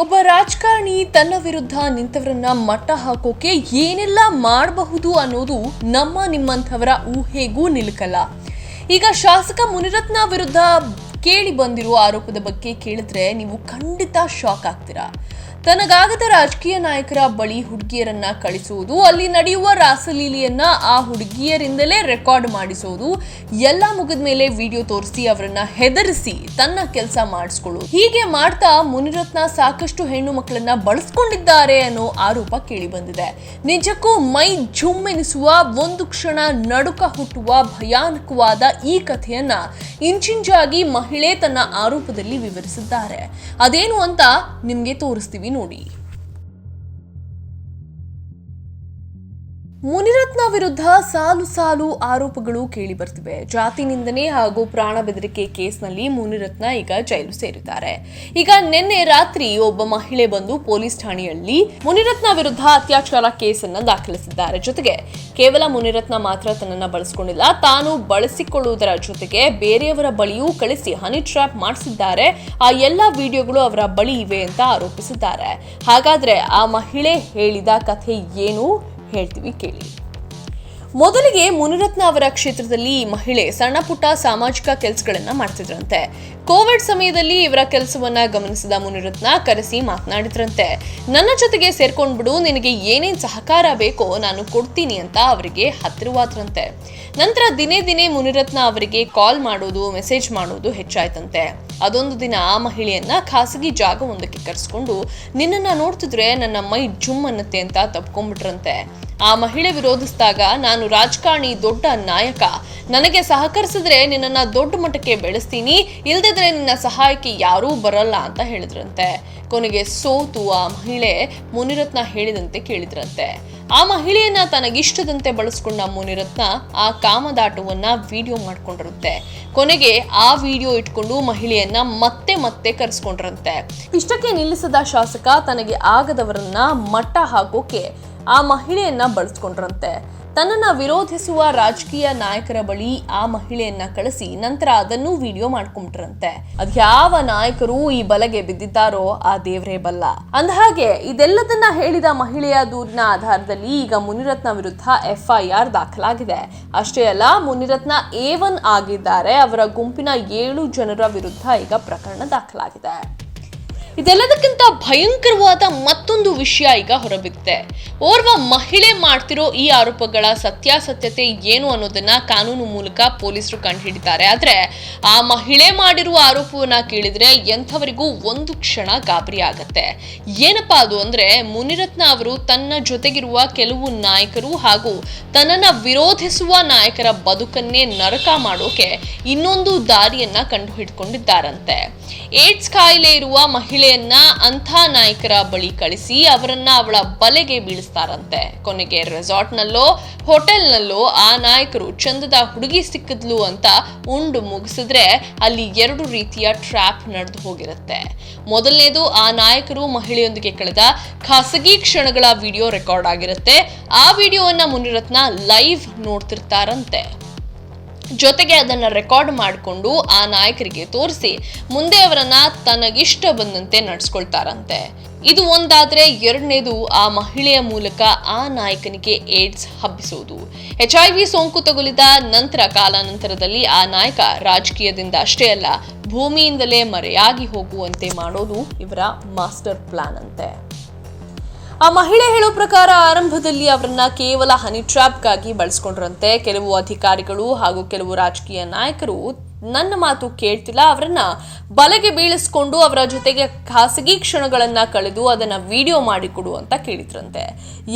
ಒಬ್ಬ ರಾಜಕಾರಣಿ ತನ್ನ ವಿರುದ್ಧ ನಿಂತವರನ್ನ ಮಟ್ಟ ಹಾಕೋಕೆ ಏನೆಲ್ಲ ಮಾಡಬಹುದು ಅನ್ನೋದು ನಮ್ಮ ನಿಮ್ಮಂಥವರ ಊಹೆಗೂ ನಿಲುಕಲ್ಲ. ಈಗ ಶಾಸಕ ಮುನಿರತ್ನ ವಿರುದ್ಧ ಕೇಳಿ ಬಂದಿರುವ ಆರೋಪದ ಬಗ್ಗೆ ಕೇಳಿದ್ರೆ ನೀವು ಖಂಡಿತ ಶಾಕ್ ಆಗ್ತೀರಾ? ತನಗಾಗದ ರಾಜಕೀಯ ನಾಯಕರ ಬಳಿ ಹುಡುಗಿಯರನ್ನ ಕಳಿಸುವುದು, ಅಲ್ಲಿ ನಡೆಯುವ ರಾಸಲೀಲಿಯನ್ನ ಆ ಹುಡುಗಿಯರಿಂದಲೇ ರೆಕಾರ್ಡ್ ಮಾಡಿಸೋದು, ಎಲ್ಲ ಮುಗಿದ ಮೇಲೆ ವಿಡಿಯೋ ತೋರಿಸಿ ಅವರನ್ನ ಹೆದರಿಸಿ ತನ್ನ ಕೆಲಸ ಮಾಡಿಸ್ಕೊಳ್ಳೋದು. ಹೀಗೆ ಮಾಡ್ತಾ ಮುನಿರತ್ನ ಸಾಕಷ್ಟು ಹೆಣ್ಣು ಮಕ್ಕಳನ್ನ ಬಳಸ್ಕೊಂಡಿದ್ದಾರೆ ಅನ್ನೋ ಆರೋಪ ಕೇಳಿ ಬಂದಿದೆ ನಿಜಕ್ಕೂ ಮೈ ಝುಮ್ಮೆನಿಸುವ ಒಂದು ಕ್ಷಣ ನಡುಕ ಹುಟ್ಟುವ ಭಯಾನಕವಾದ ಈ ಕಥೆಯನ್ನ ಇಂಚಿಂಚಾಗಿ ಮಹಿಳೆ ತನ್ನ ಆರೋಪದಲ್ಲಿ ವಿವರಿಸಿದ್ದಾರೆ. ಅದೇನು ಅಂತ ನಿಮ್ಗೆ ತೋರಿಸ್ತೀವಿ. muri. ಮುನಿರತ್ನ ವಿರುದ್ಧ ಸಾಲು ಸಾಲು ಆರೋಪಗಳು ಕೇಳಿ ಬರ್ತಿವೆ. ಜಾತಿ ನಿಂದನೆ ಹಾಗೂ ಪ್ರಾಣ ಬೆದರಿಕೆ ಕೇಸ್ನಲ್ಲಿ ಮುನಿರತ್ನ ಈಗ ಜೈಲು ಸೇರಿದ್ದಾರೆ. ಈಗ ನಿನ್ನೆ ರಾತ್ರಿ ಒಬ್ಬ ಮಹಿಳೆ ಬಂದು ಪೊಲೀಸ್ ಠಾಣೆಯಲ್ಲಿ ಮುನಿರತ್ನ ವಿರುದ್ಧ ಅತ್ಯಾಚಾರ ಕೇಸನ್ನ ದಾಖಲಿಸಿದ್ದಾರೆ. ಜೊತೆಗೆ ಕೇವಲ ಮುನಿರತ್ನ ಮಾತ್ರ ತನ್ನನ್ನ ಬಳಸಿಕೊಂಡಿಲ್ಲ, ತಾನು ಬಳಸಿಕೊಳ್ಳುವುದರ ಜೊತೆಗೆ ಬೇರೆಯವರ ಬಳಿಯೂ ಕಳಿಸಿ ಹನಿ ಟ್ರ್ಯಾಪ್ ಮಾಡಿಸಿದ್ದಾರೆ. ಆ ಎಲ್ಲ ವಿಡಿಯೋಗಳು ಅವರ ಬಳಿ ಇವೆ ಅಂತ ಆರೋಪಿಸಿದ್ದಾರೆ. ಹಾಗಾದ್ರೆ ಆ ಮಹಿಳೆ ಹೇಳಿದ ಕಥೆ ಏನು? ಹೇಳ್ತೀವಿ, ಕೇಳಿ. ಮೊದಲಿಗೆ ಮುನಿರತ್ನ ಅವರ ಕ್ಷೇತ್ರದಲ್ಲಿ ಮಹಿಳೆ ಸಣ್ಣ ಪುಟ್ಟ ಸಾಮಾಜಿಕ ಕೆಲಸಗಳನ್ನ ಮಾಡ್ತಿದ್ರಂತೆ. ಕೋವಿಡ್ ಸಮಯದಲ್ಲಿ ಇವರ ಕೆಲಸವನ್ನ ಗಮನಿಸಿದ ಮುನಿರತ್ನ ಕರೆಸಿ ಮಾತನಾಡಿದ್ರಂತೆ. ನನ್ನ ಜೊತೆಗೆ ಸೇರ್ಕೊಂಡ್ಬಿಡು, ನಿನಗೆ ಏನೇನ್ ಸಹಕಾರ ಬೇಕೋ ನಾನು ಕೊಡ್ತೀನಿ ಅಂತ ಅವರಿಗೆ ಹತ್ತಿರವಾದ್ರಂತೆ. ನಂತರ ದಿನೇ ದಿನೇ ಮುನಿರತ್ನ ಅವರಿಗೆ ಕಾಲ್ ಮಾಡೋದು, ಮೆಸೇಜ್ ಮಾಡೋದು ಹೆಚ್ಚಾಯ್ತಂತೆ. ಅದೊಂದು ದಿನ ಆ ಮಹಿಳೆಯನ್ನ ಖಾಸಗಿ ಜಾಗವೊಂದಕ್ಕೆ ಕರೆಸ್ಕೊಂಡು, ನಿನ್ನನ್ನ ನೋಡ್ತಿದ್ರೆ ನನ್ನ ಮೈ ಜುಮ್ ಅನ್ನತ್ತೆ ಅಂತ ತಪ್ಕೊಂಡ್ಬಿಟ್ರಂತೆ. ಆ ಮಹಿಳೆ ವಿರೋಧಿಸಿದಾಗ ನಾನು ರಾಜಕಾರಣಿ ದೊಡ್ಡ ನಾಯಕ. ನನಗೆ ಸಹಕರಿಸಿದ್ರೆ ನಿನ್ನನ್ನ ದೊಡ್ಡ ಮಟ್ಟಕ್ಕೆ ಬೆಳೆಸ್ತೀನಿ, ಇಲ್ದಿದ್ರೆ ನಿನ್ನ ಸಹಾಯಕ್ಕೆ ಯಾರೂ ಬರಲ್ಲ ಅಂತ ಹೇಳಿದ್ರಂತೆ. ಕೊನೆಗೆ ಸೋತು ಆ ಮಹಿಳೆ ಮುನಿರತ್ನ ಹೇಳಿದಂತೆ ಕೇಳಿದ್ರಂತೆ. ಆ ಮಹಿಳೆಯನ್ನ ತನಗಿಷ್ಟದಂತೆ ಬಳಸ್ಕೊಂಡ ಮುನಿರತ್ನ ಆ ಕಾಮದಾಟವನ್ನ ವಿಡಿಯೋ ಮಾಡ್ಕೊಂಡಿರುತ್ತೆ. ಕೊನೆಗೆ ಆ ವಿಡಿಯೋ ಇಟ್ಕೊಂಡು ಮಹಿಳೆಯನ್ನ ಮತ್ತೆ ಮತ್ತೆ ಕರೆಸ್ಕೊಂಡ್ರಂತೆ. ಇಷ್ಟಕ್ಕೆ ನಿಲ್ಲಿಸದ ಶಾಸಕ ತನಗೆ ಆಗದವರನ್ನ ಮಟ್ಟ ಹಾಕೋಕೆ ಆ ಮಹಿಳೆಯನ್ನ ಬಳಸ್ಕೊಂಡ್ರಂತೆ. ತನ್ನನ್ನ ವಿರೋಧಿಸುವ ರಾಜಕೀಯ ನಾಯಕರ ಬಳಿ ಆ ಮಹಿಳೆಯನ್ನ ಕಳಿಸಿ ನಂತರ ಅದನ್ನು ವಿಡಿಯೋ ಮಾಡ್ಕೊಂಡ್ರಂತೆ. ಅದ್ಯಾವ ನಾಯಕರು ಈ ಬಲೆಗೆ ಬಿದ್ದಿದ್ದಾರೋ ಆ ದೇವರೇ ಬಲ್ಲ. ಅಂದಹಾಗೆ ಇದೆಲ್ಲದನ್ನ ಹೇಳಿದ ಮಹಿಳೆಯ ದೂರಿನ ಆಧಾರದಲ್ಲಿ ಈಗ ಮುನಿರತ್ನ ವಿರುದ್ಧ ಎಫ್ಐಆರ್ ದಾಖಲಾಗಿದೆ. ಅಷ್ಟೇ ಅಲ್ಲ, ಮುನಿರತ್ನ ಎ ಒನ್ ಆಗಿದ್ದಾರೆ. ಅವರ ಗುಂಪಿನ ಏಳು ಜನರ ವಿರುದ್ಧ ಈಗ ಪ್ರಕರಣ ದಾಖಲಾಗಿದೆ. ಇದೆಲ್ಲದಕ್ಕಿಂತ ಭಯಂಕರವಾದ ಮತ್ತೊಂದು ವಿಷಯ ಈಗ ಹೊರಬಿದ್ದಿದೆ ಓರ್ವ ಮಹಿಳೆ ಮಾಡ್ತಿರೋ ಈ ಆರೋಪಗಳ ಸತ್ಯಾಸತ್ಯತೆ ಏನು ಅನ್ನೋದನ್ನ ಕಾನೂನು ಮೂಲಕ ಪೊಲೀಸರು ಕಂಡುಹಿಡಿತಾರೆ. ಆದ್ರೆ ಆ ಮಹಿಳೆ ಮಾಡಿರುವ ಆರೋಪವನ್ನ ಕೇಳಿದ್ರೆ ಎಂಥವರಿಗೂ ಒಂದು ಕ್ಷಣ ಗಾಬರಿ ಆಗತ್ತೆ. ಏನಪ್ಪಾ ಅದು ಅಂದ್ರೆ ಮುನಿರತ್ನ ಅವರು ತನ್ನ ಜೊತೆಗಿರುವ ಕೆಲವು ನಾಯಕರು ಹಾಗೂ ತನ್ನನ್ನ ವಿರೋಧಿಸುವ ನಾಯಕರ ಬದುಕನ್ನೇ ನರಕ ಮಾಡೋಕೆ ಇನ್ನೊಂದು ದಾರಿಯನ್ನ ಕಂಡು ಹಿಡ್ಕೊಂಡಿದ್ದಾರಂತೆ ಏಡ್ಸ್ ಕಾಯಿಲೆ ಇರುವ ಮಹಿಳೆಯನ್ನ ಅಂಥ ನಾಯಕರ ಬಳಿ ಕಳಿಸಿ ಅವರನ್ನ ಅವಳ ಬಲೆಗೆ ಬೀಳಿಸ್ತಾರಂತೆ. ಕೊನೆಗೆ ರೆಸಾರ್ಟ್ನಲ್ಲೋ, ಹೋಟೆಲ್ನಲ್ಲೋ ಆ ನಾಯಕರು ಚಂದದ ಹುಡುಗಿ ಸಿಕ್ಕಿದ್ಲು ಅಂತ ಉಂಡು ಮುಗಿಸಿದ್ರೆ ಅಲ್ಲಿ ಎರಡು ರೀತಿಯ ಟ್ರ್ಯಾಪ್ ನಡೆದು ಹೋಗಿರುತ್ತೆ. ಮೊದಲನೇದು ಆ ನಾಯಕರು ಮಹಿಳೆಯೊಂದಿಗೆ ಕಳೆದ ಖಾಸಗಿ ಕ್ಷಣಗಳ ವಿಡಿಯೋ ರೆಕಾರ್ಡ್ ಆಗಿರುತ್ತೆ. ಆ ವಿಡಿಯೋವನ್ನ ಮುನಿರತ್ನ ಲೈವ್ ನೋಡ್ತಿರ್ತಾರಂತೆ. ಜೊತೆಗೆ ಅದನ್ನ ರೆಕಾರ್ಡ್ ಮಾಡಿಕೊಂಡು ಆ ನಾಯಕರಿಗೆ ತೋರಿಸಿ ಮುಂದೆ ಅವರನ್ನ ತನಗಿಷ್ಟ ಬಂದಂತೆ ನಡೆಸ್ಕೊಳ್ತಾರಂತೆ. ಇದು ಒಂದಾದ್ರೆ ಎರಡನೇದು ಆ ಮಹಿಳೆಯ ಮೂಲಕ ಆ ನಾಯಕನಿಗೆ ಏಡ್ಸ್ ಹಬ್ಬಿಸುವುದು ಎಚ್ ಐ ವಿ ಸೋಂಕು ತಗುಲಿದ ನಂತರ ಕಾಲಾನಂತರದಲ್ಲಿ ಆ ನಾಯಕ ರಾಜಕೀಯದಿಂದ ಅಷ್ಟೇ ಅಲ್ಲ ಭೂಮಿಯಿಂದಲೇ ಮರೆಯಾಗಿ ಹೋಗುವಂತೆ ಮಾಡೋದು ಇವರ ಮಾಸ್ಟರ್ ಪ್ಲಾನ್ ಅಂತೆ. ಆ ಮಹಿಳೆ ಹೇಳೋ ಪ್ರಕಾರ ಆರಂಭದಲ್ಲಿ ಅವರನ್ನ ಕೇವಲ ಹನಿ ಟ್ರ್ಯಾಪ್ಗಾಗಿ ಬಳಸ್ಕೊಂಡ್ರಂತೆ. ಕೆಲವು ಅಧಿಕಾರಿಗಳು ಹಾಗೂ ಕೆಲವು ರಾಜಕೀಯ ನಾಯಕರು ನನ್ನ ಮಾತು ಕೇಳ್ತಿಲ್ಲ. ಅವರನ್ನ ಬಲೆಗೆ ಬೀಳಿಸ್ಕೊಂಡು ಅವರ ಜೊತೆಗೆ ಖಾಸಗಿ ಕ್ಷಣಗಳನ್ನ ಕಳೆದು ಅದನ್ನ ವಿಡಿಯೋ ಮಾಡಿಕೊಡು ಅಂತ ಕೇಳಿದ್ರಂತೆ.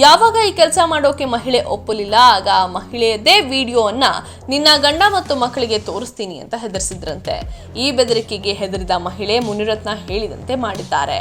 ಯಾವಾಗ ಈ ಕೆಲಸ ಮಾಡೋಕೆ ಮಹಿಳೆ ಒಪ್ಪಲಿಲ್ಲ, ಆಗ ಆ ಮಹಿಳೆಯದೇ ವಿಡಿಯೋವನ್ನ ನಿನ್ನ ಗಂಡ ಮತ್ತು ಮಕ್ಕಳಿಗೆ ತೋರಿಸ್ತೀನಿ ಅಂತ ಹೆದರಿಸಿದ್ರಂತೆ. ಈ ಬೆದರಿಕೆಗೆ ಹೆದರಿದ ಮಹಿಳೆ ಮುನಿರತ್ನ ಹೇಳಿದಂತೆ ಮಾಡಿದ್ದಾರೆ.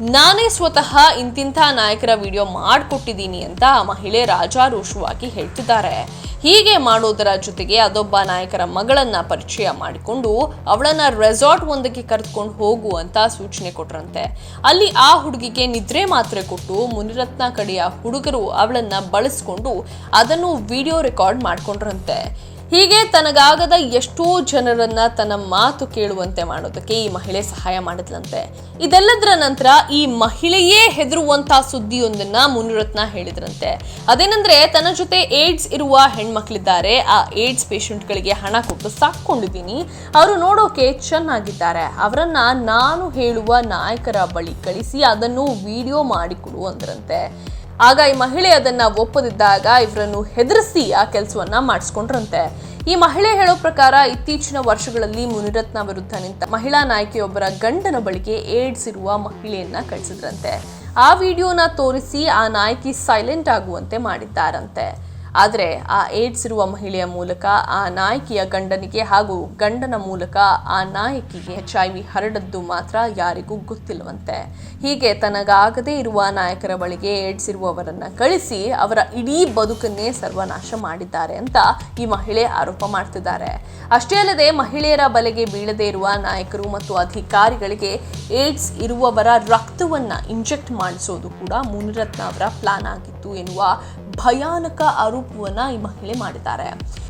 ನಾನೇ ಸ್ವತಃ ಇಂತಿಂಥ ನಾಯಕರ ವಿಡಿಯೋ ಮಾಡಿಕೊಟ್ಟಿದ್ದೀನಿ ಅಂತ ಮಹಿಳೆ ರಾಜಾರೋಷವಾಗಿ ಹೇಳ್ತಿದ್ದಾರೆ. ಹೀಗೆ ಮಾಡೋದರ ಜೊತೆಗೆ ಅದೊಬ್ಬ ನಾಯಕರ ಮಗಳನ್ನ ಪರಿಚಯ ಮಾಡಿಕೊಂಡು ಅವಳನ್ನ ರೆಸಾರ್ಟ್ ಒಂದಕ್ಕೆ ಕರೆದುಕೊಂಡು ಹೋಗು ಅಂತ ಸೂಚನೆ ಕೊಟ್ರಂತೆ. ಅಲ್ಲಿ ಆ ಹುಡುಗಿಗೆ ನಿದ್ರೆ ಮಾತ್ರೆ ಕೊಟ್ಟು ಮುನಿರತ್ನ ಕಡೆಯ ಹುಡುಗರು ಅವಳನ್ನ ಬಳಸ್ಕೊಂಡು ಅದನ್ನು ವಿಡಿಯೋ ರೆಕಾರ್ಡ್ ಮಾಡ್ಕೊಂಡ್ರಂತೆ. ಹೀಗೆ ತನಗಾಗದ ಎಷ್ಟೋ ಜನರನ್ನ ತನ್ನ ಮಾತು ಕೇಳುವಂತೆ ಮಾಡೋದಕ್ಕೆ ಈ ಮಹಿಳೆ ಸಹಾಯ ಮಾಡಿದ್ಲಂತೆ. ಇದೆಲ್ಲದರ ನಂತರ ಈ ಮಹಿಳೆಯೇ ಹೆದರುವಂತಹ ಸುದ್ದಿಯೊಂದನ್ನ ಮುನಿರತ್ನ ಹೇಳಿದ್ರಂತೆ. ಅದೇನಂದ್ರೆ, ತನ್ನ ಜೊತೆ ಏಡ್ಸ್ ಇರುವ ಹೆಣ್ಮಕ್ಳಿದ್ದಾರೆ. ಆ ಏಡ್ಸ್ ಪೇಷಂಟ್ಗಳಿಗೆ ಹಣ ಕೊಟ್ಟು ಸಾಕೊಂಡಿದ್ದೀನಿ ಅವರು ನೋಡೋಕೆ ಚೆನ್ನಾಗಿದ್ದಾರೆ. ಅವರನ್ನ ನಾನು ಹೇಳುವ ನಾಯಕರ ಬಳಿ ಕಳಿಸಿ ಅದನ್ನು ವಿಡಿಯೋ ಮಾಡಿಕೊಡು ಅಂದ್ರಂತೆ. ಆಗ ಈ ಮಹಿಳೆ ಅದನ್ನ ಒಪ್ಪದಿದ್ದಾಗ ಇವರನ್ನು ಹೆದರಿಸಿ ಆ ಕೆಲಸವನ್ನ ಮಾಡಿಸ್ಕೊಂಡ್ರಂತೆ. ಈ ಮಹಿಳೆ ಹೇಳೋ ಪ್ರಕಾರ ಇತ್ತೀಚಿನ ವರ್ಷಗಳಲ್ಲಿ ಮುನಿರತ್ನ ವಿರುದ್ಧ ನಿಂತ ಮಹಿಳಾ ನಾಯಕಿಯೊಬ್ಬರ ಗಂಡನ ಬಳಿಗೆ ಏಡ್ಸ್ ಇರುವ ಮಹಿಳೆಯನ್ನ ಕಳಿಸಿದ್ರಂತೆ. ಆ ವಿಡಿಯೋನ ತೋರಿಸಿ ಆ ನಾಯಕಿ ಸೈಲೆಂಟ್ ಆಗುವಂತೆ ಮಾಡಿದ್ದಾರಂತೆ. ಆದರೆ ಆ ಏಡ್ಸ್ ಇರುವ ಮಹಿಳೆಯ ಮೂಲಕ, ಆ ನಾಯಕಿಯ ಗಂಡನಿಗೆ ಹಾಗೂ ಗಂಡನ ಮೂಲಕ ಆ ನಾಯಕಿಗೆ ಎಚ್ ಐ ವಿ ಹರಡದ್ದು ಮಾತ್ರ ಯಾರಿಗೂ ಗೊತ್ತಿಲ್ಲವಂತೆ. ಹೀಗೆ ತನಗಾಗದೇ ಇರುವ ನಾಯಕರ ಬಳಿಗೆ ಏಡ್ಸ್ ಇರುವವರನ್ನ ಕಳಿಸಿ ಅವರ ಇಡೀ ಬದುಕನ್ನೇ ಸರ್ವನಾಶ ಮಾಡಿದ್ದಾರೆ ಅಂತ ಈ ಮಹಿಳೆ ಆರೋಪ ಮಾಡ್ತಿದ್ದಾರೆ. ಅಷ್ಟೇ ಅಲ್ಲದೆ ಮಹಿಳೆಯರ ಬಲೆಗೆ ಬೀಳದೇ ಇರುವ ನಾಯಕರು ಮತ್ತು ಅಧಿಕಾರಿಗಳಿಗೆ ಏಡ್ಸ್ ಇರುವವರ ರಕ್ತವನ್ನ ಇಂಜೆಕ್ಟ್ ಮಾಡಿಸೋದು ಕೂಡ ಮುನಿರತ್ನ ಅವರ ಪ್ಲಾನ್ ಆಗಿತ್ತು ಎನ್ನುವ ಭಯಾನಕ ಆರೋಪವನ್ನ ಈ ಮಹಿಳೆ ಮಾಡಿದ್ದಾರೆ.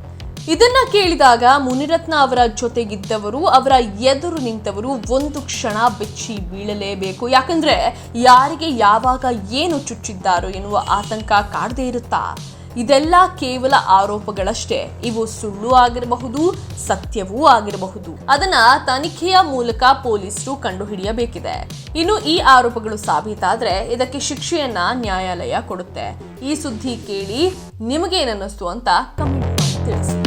ಇದನ್ನ ಕೇಳಿದಾಗ ಮುನಿರತ್ನ ಅವರ ಜೊತೆಗಿದ್ದವರು, ಅವರ ಎದುರು ನಿಂತವರು ಒಂದು ಕ್ಷಣ ಬೆಚ್ಚಿ ಬೀಳಲೇಬೇಕು. ಯಾಕಂದ್ರೆ ಯಾರಿಗೆ ಯಾವಾಗ ಏನು ಚುಚ್ಚಿದ್ದಾರೋ ಎನ್ನುವ ಆತಂಕ ಕಾಡದೇ ಇರುತ್ತಾ? ಇದೆಲ್ಲ ಕೇವಲ ಆರೋಪಗಳಷ್ಟೇ. ಇವು ಸುಳ್ಳು ಆಗಿರಬಹುದು, ಸತ್ಯವೂ ಆಗಿರಬಹುದು. ಅದನ್ನ ತನಿಖೆಯ ಮೂಲಕ ಪೊಲೀಸರು ಕಂಡುಹಿಡಿಯಬೇಕಿದೆ. ಇನ್ನು ಈ ಆರೋಪಗಳು ಸಾಬೀತಾದ್ರೆ ಇದಕ್ಕೆ ಶಿಕ್ಷೆಯನ್ನ ನ್ಯಾಯಾಲಯ ಕೊಡುತ್ತೆ. ಈ ಸುದ್ದಿ ಕೇಳಿ ನಿಮಗೇನನ್ನಿಸ್ತು ಅಂತ ಕಮೆಂಟ್ ಮಾಡಿ ತಿಳಿಸಿ.